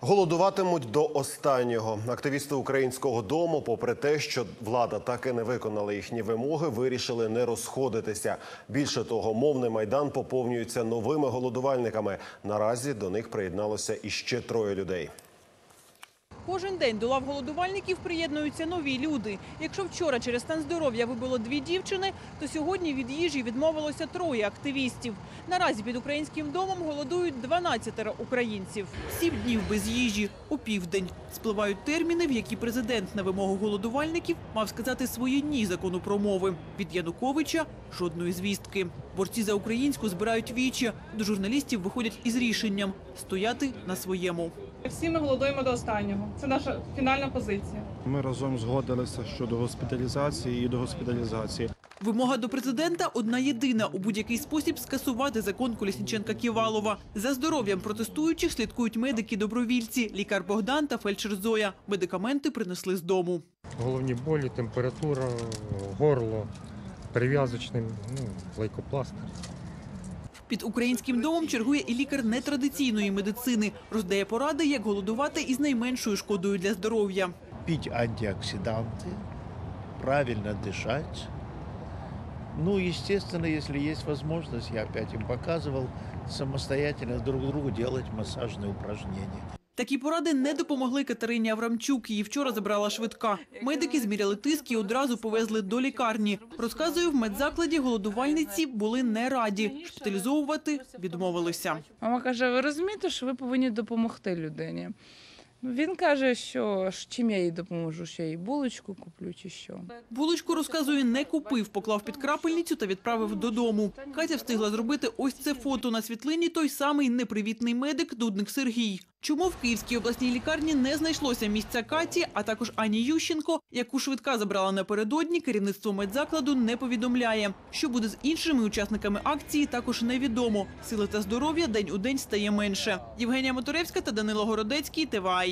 Голодуватимуть до останнього. Активісти українського дому, попри те, що влада так і не виконала їхні вимоги, вирішили не розходитися. Більше того, мовний майдан поповнюється новими голодувальниками. Наразі до них приєдналося іще троє людей. Кожен день до лав голодувальників приєднуються нові люди. Якщо вчора через стан здоров'я вибило дві дівчини, то сьогодні від їжі відмовилося троє активістів. Наразі під українським домом голодують 12 українців. Сім днів без їжі у південь. Спливають терміни, в які президент на вимогу голодувальників мав сказати своє ні закону про мови. Від Януковича жодної звістки. Борці за українську збирають вічі. До журналістів виходять із рішенням стояти на своєму. Всі ми голодуємо до останнього. Це наша фінальна позиція. Ми разом згодилися щодо госпіталізації і до госпіталізації. Вимога до президента одна єдина у будь-який спосіб скасувати закон Колісніченка Ківалова. За здоров'ям протестуючих слідкують медики-добровільці, лікар Богдан та фельдшер Зоя. Медикаменти принесли з дому. головні болі, температура, горло, перев'язочний, ну, лейкопластир. Під українським домом чергує і лікар нетрадиційної медицини. Роздає поради, як голодувати із найменшою шкодою для здоров'я. пить антиоксиданты, правильно дышать. Ну, естественно, если есть возможность, я опять им показывал, самостоятельно друг другу делать массажные упражнения. Такі поради не допомогли Катерині Аврамчук. Її вчора забрала швидка. Медики зміряли тиск і одразу повезли до лікарні. Розказує, в медзакладі голодувальниці були не раді. Шпиталізовувати відмовилися. Мама каже: ви розумієте, що ви повинні допомогти людині. Він каже, що чим я їй допоможу, що я їй булочку куплю чи що. Булочку, розказує, не купив, поклав під крапельницю та відправив додому. Катя встигла зробити ось це фото на світлині той самий непривітний медик Дудник Сергій. Чому в Київській обласній лікарні не знайшлося місця Каті, а також Ані Ющенко, яку швидка забрала напередодні, керівництво медзакладу не повідомляє. Що буде з іншими учасниками акції, також невідомо. Сили та здоров'я день у день стає менше. Євгенія Моторевська та Данило Городецький, ТВА